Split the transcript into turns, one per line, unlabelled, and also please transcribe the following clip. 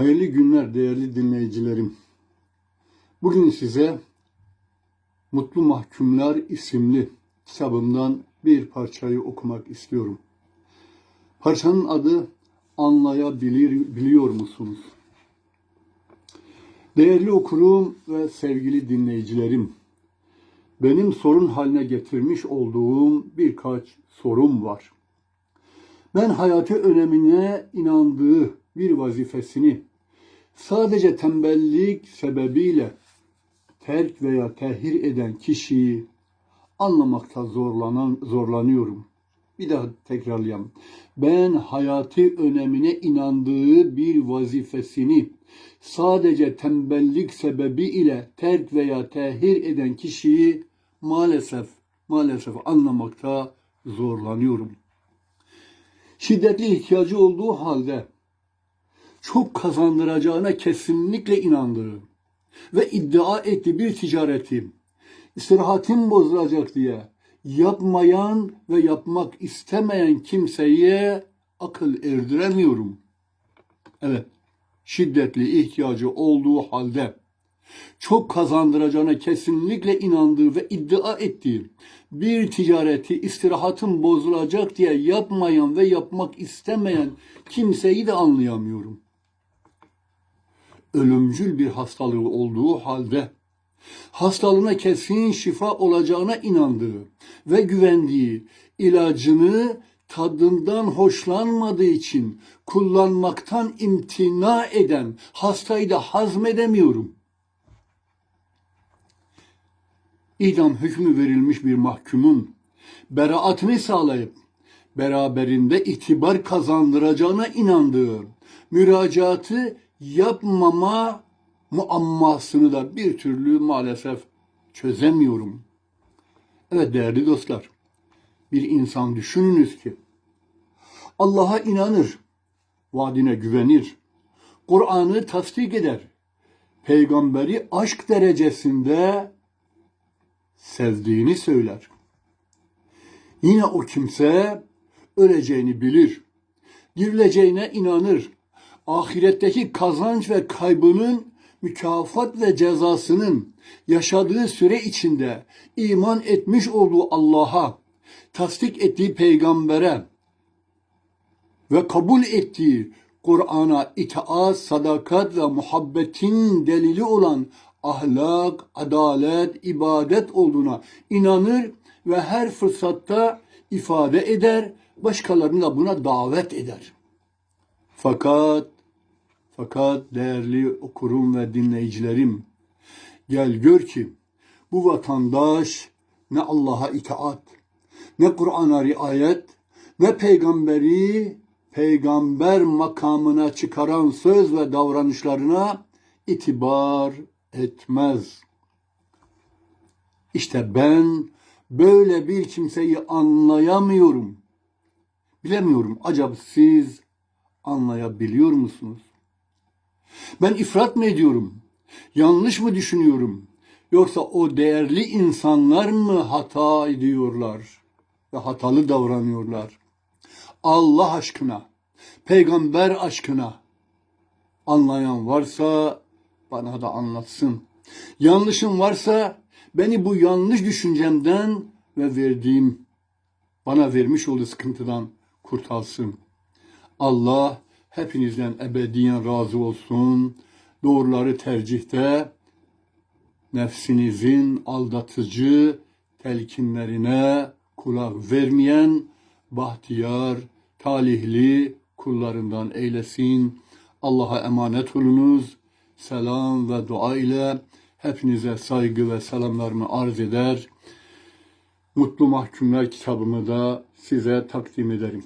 Hayırlı günler değerli dinleyicilerim. Bugün size Mutlu Mahkumlar isimli kitabımdan bir parçayı okumak istiyorum. Parçanın adı Anlayabilir biliyor musunuz? Değerli okurum ve sevgili dinleyicilerim, benim sorun haline getirmiş olduğum birkaç sorum var. Ben hayatı önemine inandığı bir vazifesini sadece tembellik sebebiyle terk veya tehir eden kişiyi anlamakta zorlanan zorlanıyorum. Bir daha tekrarlayayım. Ben hayatı önemine inandığı bir vazifesini sadece tembellik sebebiyle terk veya tehir eden kişiyi maalesef maalesef anlamakta zorlanıyorum. Şiddetli ihtiyacı olduğu halde çok kazandıracağına kesinlikle inandığı ve iddia ettiği bir ticareti istirahatim bozulacak diye yapmayan ve yapmak istemeyen kimseye akıl erdiremiyorum. Evet, şiddetli ihtiyacı olduğu halde çok kazandıracağına kesinlikle inandığı ve iddia ettiği bir ticareti istirahatın bozulacak diye yapmayan ve yapmak istemeyen kimseyi de anlayamıyorum. Ölümcül bir hastalığı olduğu halde hastalığına kesin şifa olacağına inandığı ve güvendiği ilacını tadından hoşlanmadığı için kullanmaktan imtina eden hastayı da hazmedemiyorum. İdam hükmü verilmiş bir mahkumun beraatini sağlayıp beraberinde itibar kazandıracağına inandığı müracaatı yapmama muammasını da bir türlü maalesef çözemiyorum. Evet değerli dostlar, bir insan düşününüz ki Allah'a inanır, vaadine güvenir, Kur'an'ı tasdik eder, peygamberi aşk derecesinde sevdiğini söyler. Yine o kimse öleceğini bilir, dirileceğine inanır, ahiretteki kazanç ve kaybının mükafat ve cezasının yaşadığı süre içinde iman etmiş olduğu Allah'a, tasdik ettiği peygambere ve kabul ettiği Kur'an'a itaat, sadakat ve muhabbetin delili olan ahlak, adalet, ibadet olduğuna inanır ve her fırsatta ifade eder, başkalarını da buna davet eder. Fakat fakat değerli okurum ve dinleyicilerim, gel gör ki bu vatandaş ne Allah'a itaat, ne Kur'an'a riayet, ne peygamberi peygamber makamına çıkaran söz ve davranışlarına itibar etmez. İşte ben böyle bir kimseyi anlayamıyorum. Bilemiyorum acaba siz anlayabiliyor musunuz? Ben ifrat mı ediyorum? Yanlış mı düşünüyorum? Yoksa o değerli insanlar mı hata ediyorlar ve hatalı davranıyorlar? Allah aşkına, peygamber aşkına anlayan varsa bana da anlatsın. Yanlışım varsa beni bu yanlış düşüncemden ve verdiğim bana vermiş olduğu sıkıntıdan kurtarsın. Allah hepinizden ebediyen razı olsun. Doğruları tercihte nefsinizin aldatıcı telkinlerine kulak vermeyen bahtiyar, talihli kullarından eylesin. Allah'a emanet olunuz. Selam ve dua ile hepinize saygı ve selamlarımı arz eder. Mutlu Mahkumlar kitabımı da size takdim ederim.